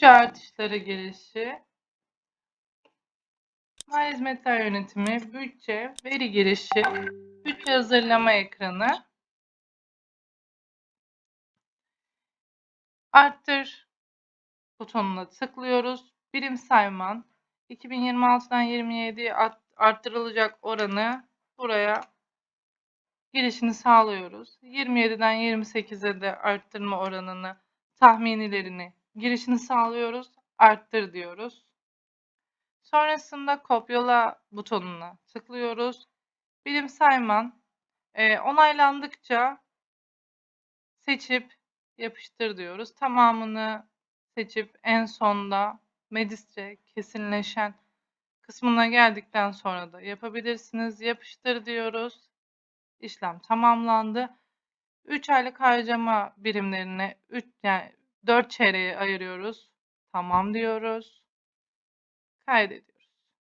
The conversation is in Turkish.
Bütçe artışları girişi. Mali hizmetler yönetimi, bütçe, veri girişi, bütçe hazırlama ekranı. Arttır butonuna tıklıyoruz. Birim sayman 2026'dan 27'ye art- arttırılacak oranı buraya girişini sağlıyoruz. 27'den 28'e de arttırma oranını tahminilerini girişini sağlıyoruz. Arttır diyoruz. Sonrasında kopyala butonuna tıklıyoruz. Birim sayman e, onaylandıkça seçip yapıştır diyoruz. Tamamını seçip en sonda Medistre kesinleşen kısmına geldikten sonra da yapabilirsiniz. Yapıştır diyoruz. İşlem tamamlandı. 3 aylık harcama birimlerine 3 yani 4 çeyreğe ayırıyoruz. Tamam diyoruz. Kaydediyoruz.